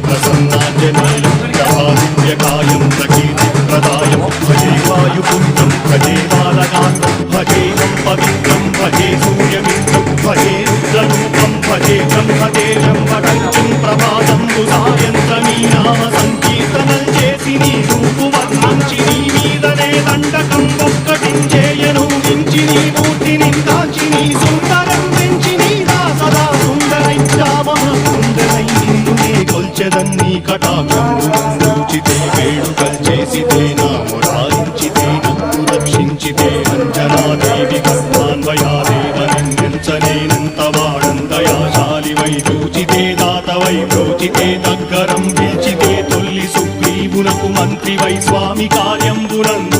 ప్రసన్నాంజనేయం ప్రభాదివ్యకాయం ప్రకీర్తిప్రదాయం భజే వాయుపుత్రం భజే బాలకాంతం భజేయం పవిత్రం భజే సూర్యమిత్రం భజే రుద్రరూపం భజే బ్రహ్మతేజం వటంచం ప్రభాతం సాయంత్రమీ నామ సంకీర్తనం చేసి నీ రూపు వర్ణించి నీ మీదనే దండకం ఒక్కటించేయను నిన్నునే కొల్చెదన్నీ కటాక్షితే వేడుకల్ చేసితే నామురాయించితే నన్ను రక్షించితే అంజనాదేవి కర్మాన్వయాదేవనిందించలేనంత వాడందయాశాలి వై చూచితే దాతవై ప్రోచితే దగ్గరం పిలిచితే తొల్లి సుగ్రీవునకు మంత్రి వై స్వామి కార్యంబునందుండి శ్రీరామ